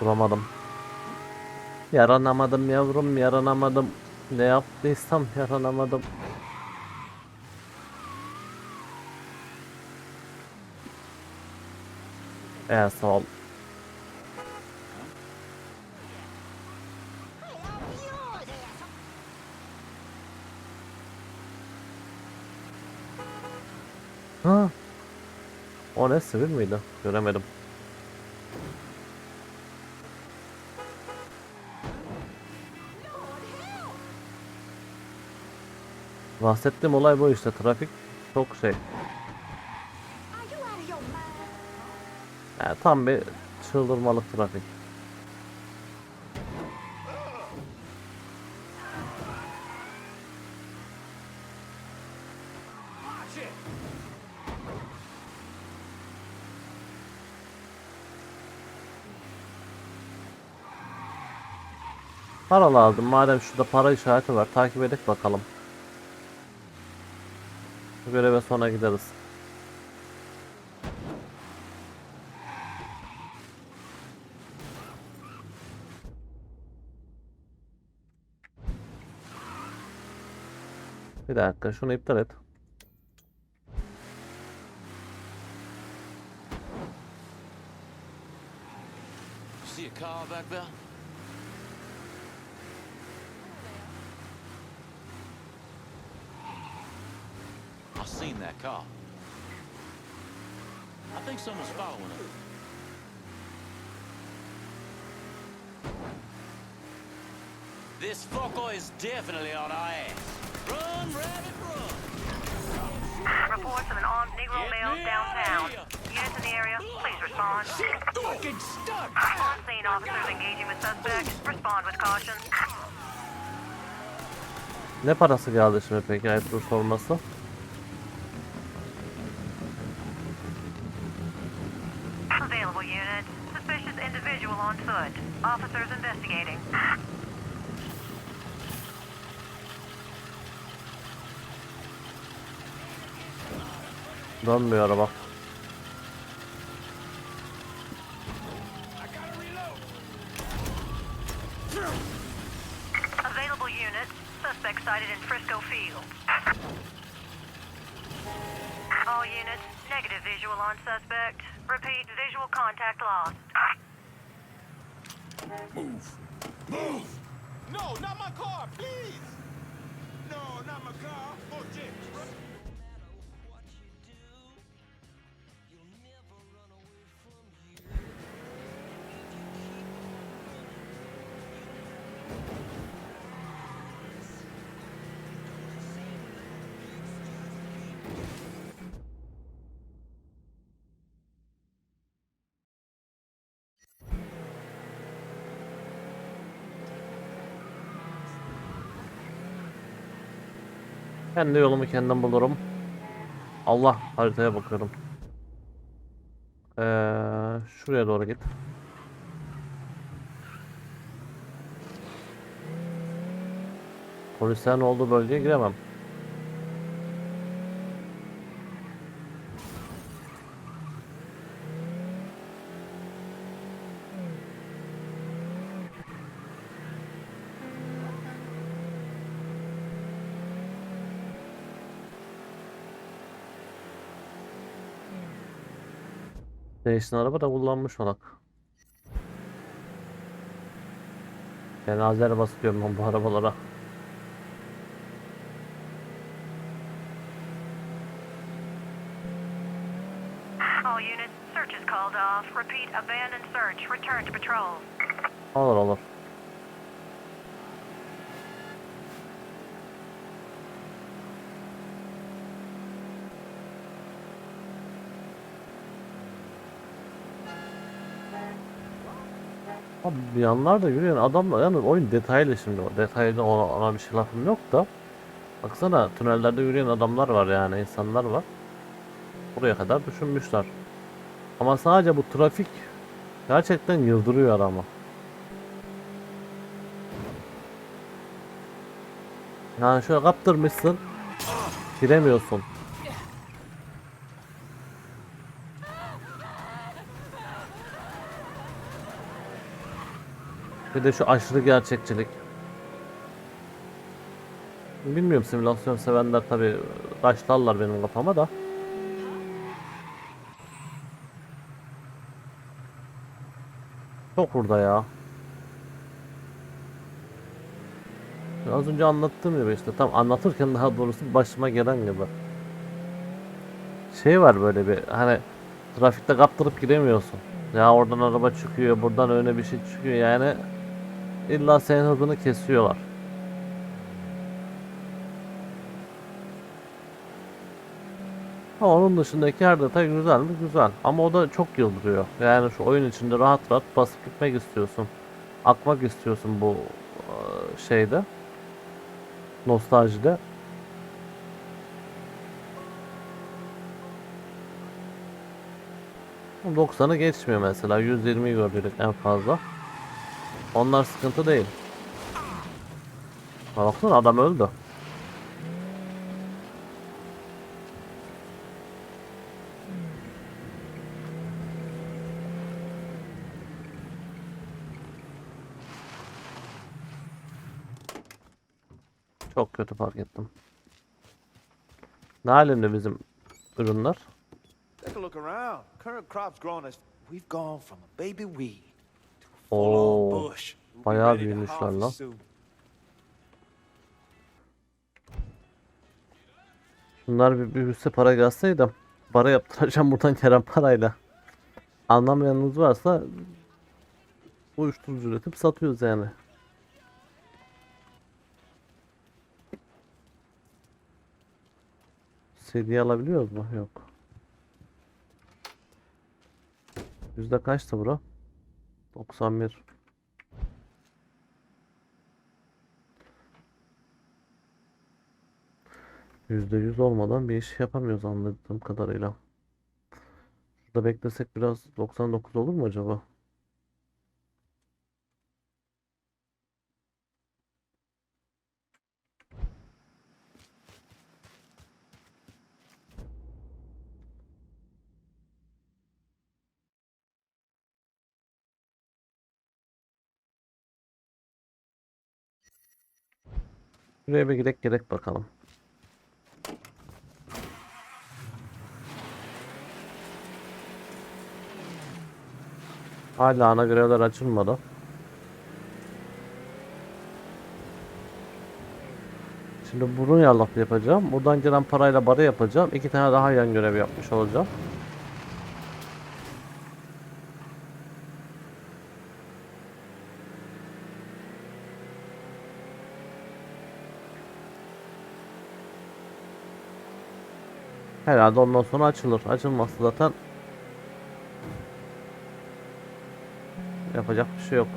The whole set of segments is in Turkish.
Duramadım. Yaranamadım yavrum yaranamadım. Ne yaptıysam yaranamadım. Evet sağ ol. Ha. O ne sivil miydi? Göremedim. Bahsettiğim olay bu işte. Trafik çok şey. Yani tam bir çıldırmalık trafik. Para lazım. Madem şurada para işareti var. Takip edip bakalım. Bu göreve sonra gideriz. Bir dakika şunu iptal et. See a car back there? I seen that car. I think someone's following it. This fucker is definitely on our ass. Run, rabbit, run! Reports of an armed Negro Get male downtown. Units in the area, please respond. Shit, fucking stuck! On scene, officers engaging with suspect. Respond with caution. Ne parası geldi şimdi peki ayıptır sorması? Foot. Officers investigating. Dönmüyor araba. Available units. Suspect sighted in Frisco Field. All units. Negative visual on suspect. Repeat, visual contact lost. Move! Move! No, not my car, please! No, not my car. Bullshit! Kendi yolumu kendim bulurum. Allah haritaya bakıyorum. Ee, şuraya doğru git. Polislerin olduğu bölgeye giremem. Değiştin araba da kullanmış olak. Cenaze arabası diyorum ben bu arabalara. All units, search is called off. Repeat, abandon search. Return to patrol. Olur olur. Bir yanlarda yürüyen adamlar yani oyun detaylı şimdi. O detaylı ona, ona bir şey lafım yok da. Baksana tünellerde yürüyen adamlar var yani insanlar var. Buraya kadar düşünmüşler. Ama sadece bu trafik gerçekten yıldırıyor adamı. Yani şöyle kaptırmışsın giremiyorsun Bir de şu aşırı gerçekçilik. Bilmiyorum simülasyon sevenler tabi taşlarlar benim kafama da. Çok burada ya. Az önce anlattığım gibi işte tam anlatırken daha doğrusu başıma gelen gibi. Şey var böyle bir hani trafikte kaptırıp gidemiyorsun. Ya oradan araba çıkıyor, buradan öne bir şey çıkıyor yani illa senin hızını kesiyorlar. Ha, onun dışındaki her detay güzel mi? Güzel. Ama o da çok yıldırıyor. Yani şu oyun içinde rahat rahat basıp gitmek istiyorsun. Akmak istiyorsun bu e, şeyde. Nostaljide. Bu 90'ı geçmiyor mesela. 120'yi gördük en fazla. Onlar sıkıntı değil. Ha, adam öldü. Çok kötü fark ettim. Ne halinde bizim ürünler? Take a look around. Current crop's growing as we've gone from a baby weed Oo, bayağı büyümüşler lan. Bunlar bir büyüse para gelseydi para yaptıracağım buradan Kerem parayla. Anlamayanınız varsa uyuşturucu üretip satıyoruz yani. CD alabiliyoruz mu? Yok. Yüzde kaçtı bura? 91. Yüzde yüz olmadan bir iş yapamıyoruz anladığım kadarıyla. Şurada beklesek biraz 99 olur mu acaba? Şuraya bir girek gerek bakalım. Hala ana görevler açılmadı. Şimdi burun yarlaklı yapacağım. Buradan gelen parayla bara yapacağım. İki tane daha yan görev yapmış olacağım. Herhalde ondan sonra açılır. Açılmazsa zaten yapacak bir şey yok.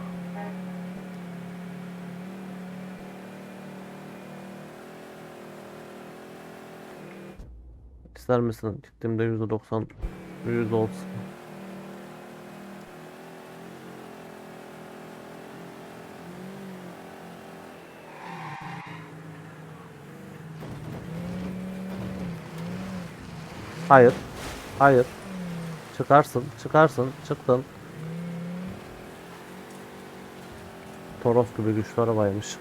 İster misin? Gittiğimde %90 %30 Hayır. Hayır. Çıkarsın. Çıkarsın. Çıktın. Toros gibi güçlü arabaymış.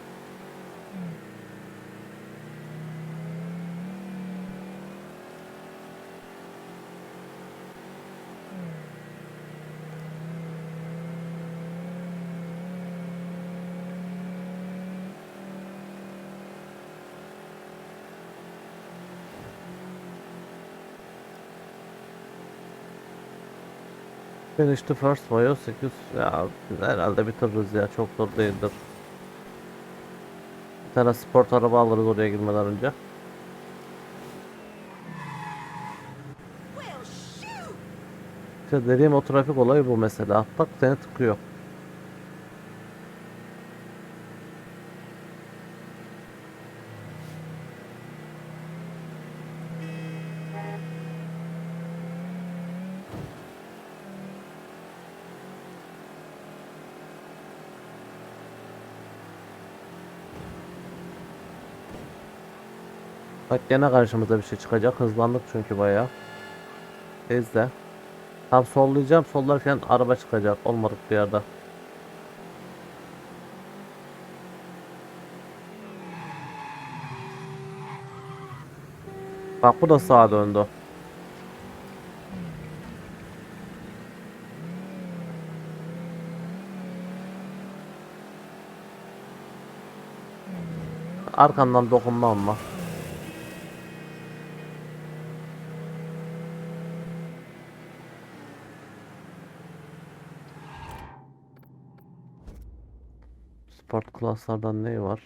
Finish the first Bio 8 ya herhalde bitiririz ya çok zor değildir. Bir tane sport araba alırız oraya girmeden önce. İşte dediğim o trafik olayı bu mesela. Bak seni tıkıyor. Gene karşımıza bir şey çıkacak. Hızlandık çünkü bayağı. Ezde. Tam sollayacağım. Sollarken araba çıkacak. Olmadık bir yerde. Bak bu da sağa döndü. Arkandan dokunma ama. Sport klaslardan ne var?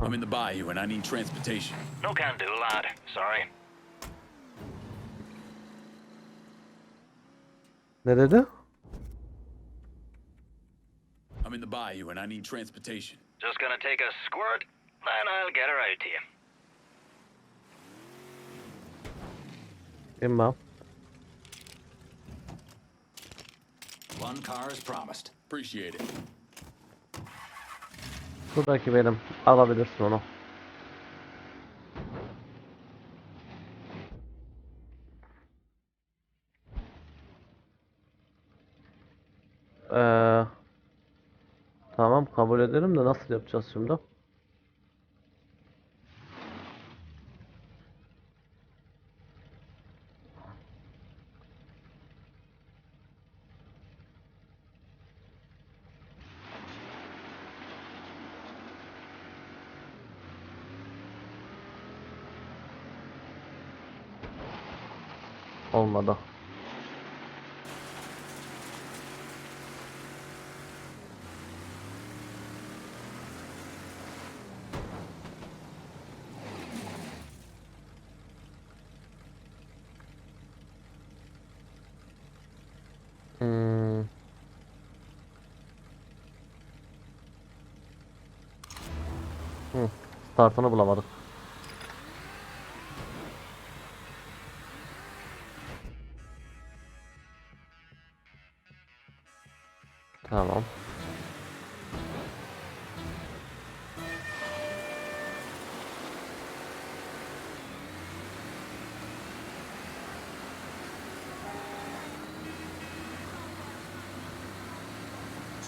I'm in the bayou and I need transportation. No can do, lad. Sorry. Ne dedi? I'm in the bayou and I need transportation. Just gonna take a squirt, then I'll get her out to you. Bilmem. One car as promised. Appreciate it. Şuradaki benim. Alabilirsin onu. Ee, tamam kabul ederim de nasıl yapacağız şimdi? Hı, startını bulamadık. Tamam.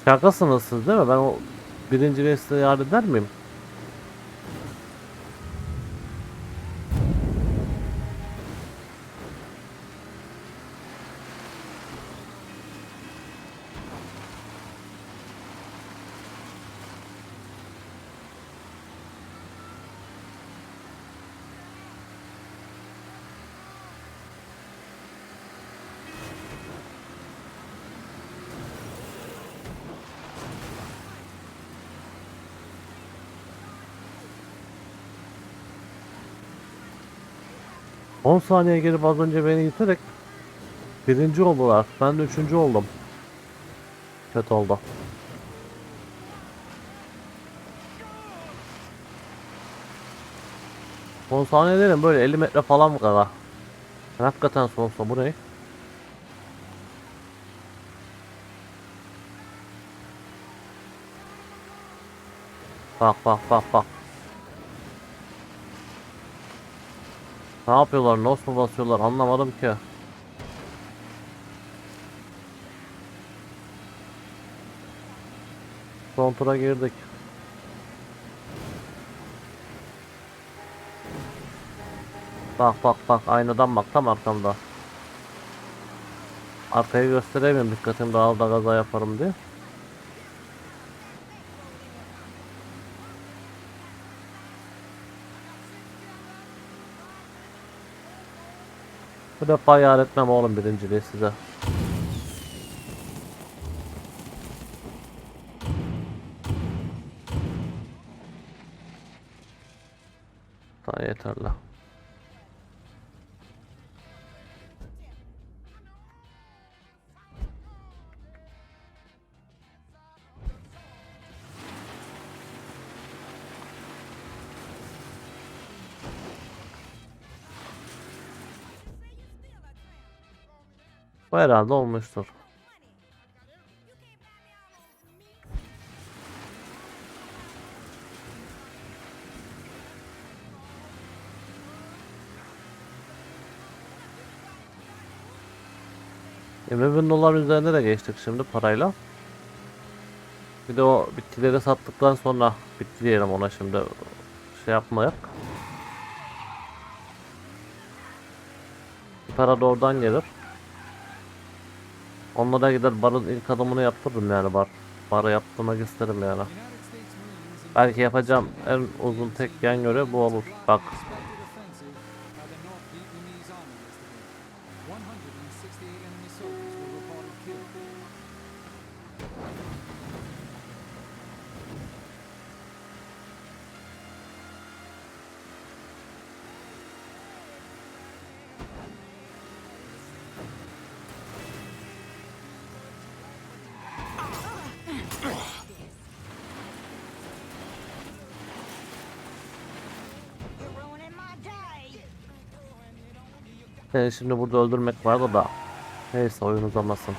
Şakasınız siz değil mi? Ben o birinci resle yar eder miyim? On saniye gelip az önce beni iterek birinci oldular. Ben de üçüncü oldum. Kötü oldu. Son saniye dedim böyle 50 metre falan mı? Ben hakikaten sonsa bu ne? Bak bak bak bak. Ne yapıyorlar? Nos mu basıyorlar? Anlamadım ki. Son tura girdik. Bak bak bak aynadan bak tam arkamda. Arkayı gösteremiyorum dikkatim dağılda gaza yaparım diye. Bu defa yar etmem oğlum birinciliği size. Bu herhalde olmuştur. Yirmi bin dolar üzerinde de geçtik şimdi parayla. Bir de o bitkileri sattıktan sonra bitki diyelim ona şimdi şey yapmayak. Para da oradan gelir. Onlara gider barın ilk adımını yaptırırım yani bar. Barı yaptırmak isterim yani. Belki yapacağım en uzun tek yan görev bu olur. Bak Seni şimdi burada öldürmek vardı da. Neyse oyun uzamasın.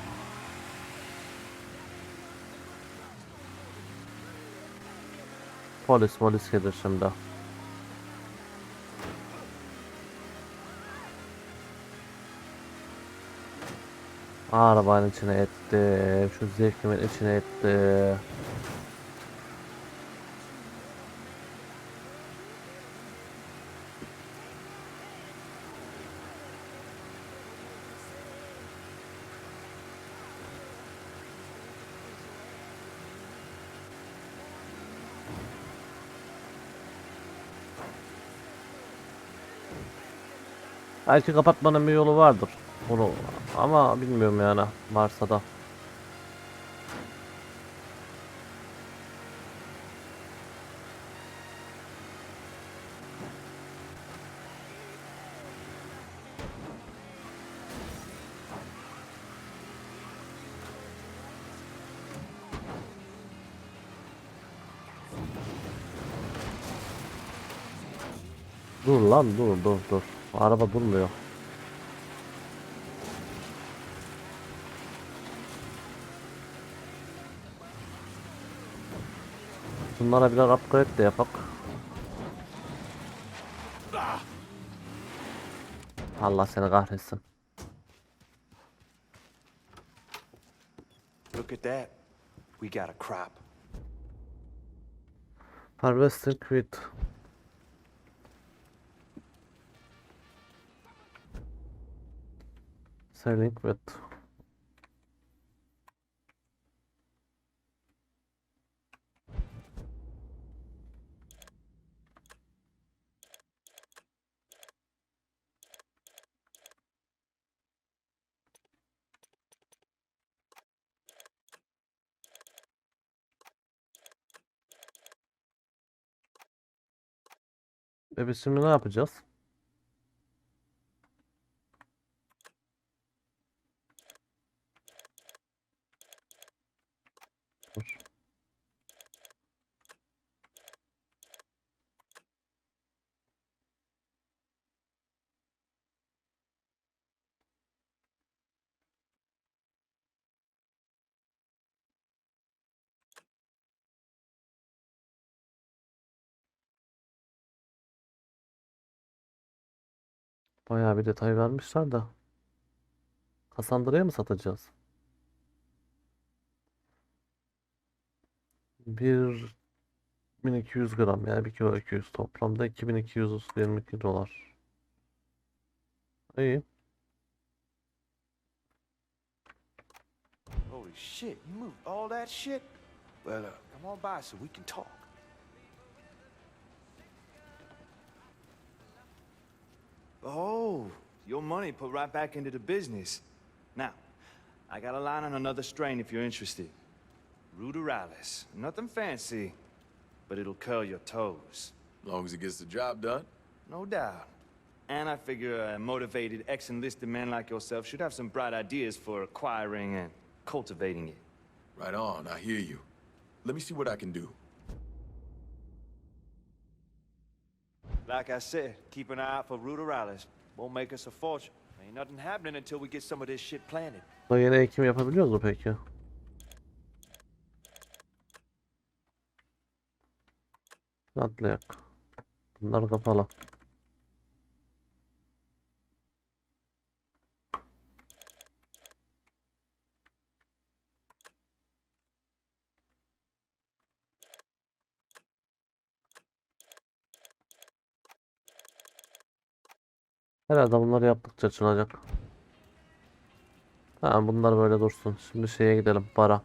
Polis polis gelir şimdi. Arabanın içine etti. Şu zevkimin içine etti. Belki kapatmanın bir yolu vardır. Bunu ama bilmiyorum yani varsa da. Dur lan dur dur dur. Araba durmuyor. Bunlara birer upgrade de yapak. Allah seni kahretsin. Look at that. We got a crop. Harvesting quit. Selling with. Şimdi ne yapacağız? Dur. Bayağı bir detay vermişler de. Kasandra'ya mı satacağız? Bir 1200 gram yani 1 kilo 200 toplamda 2222 dolar. İyi. Holy shit, you moved all that shit? Well, uh, come on by so we can talk. Oh, your money put right back into the business. Now, I got a line on another strain if you're interested. Ruderalis. Nothing fancy, but it'll curl your toes. Long as it gets the job done. No doubt. And I figure a motivated ex-enlisted man like yourself should have some bright ideas for acquiring and cultivating it. Right on, I hear you. Let me see what I can do. Like I said, keep an eye out for Ruderalis. Won't make us a fortune. Ain't nothing happening until we get some of this shit planted. Da yeni ekim yapabiliyoruz mu peki? Atlayak. Bunlar kapalı. Herhalde bunları yaptıkça açılacak. Ha bunlar böyle dursun. Şimdi şeye gidelim para.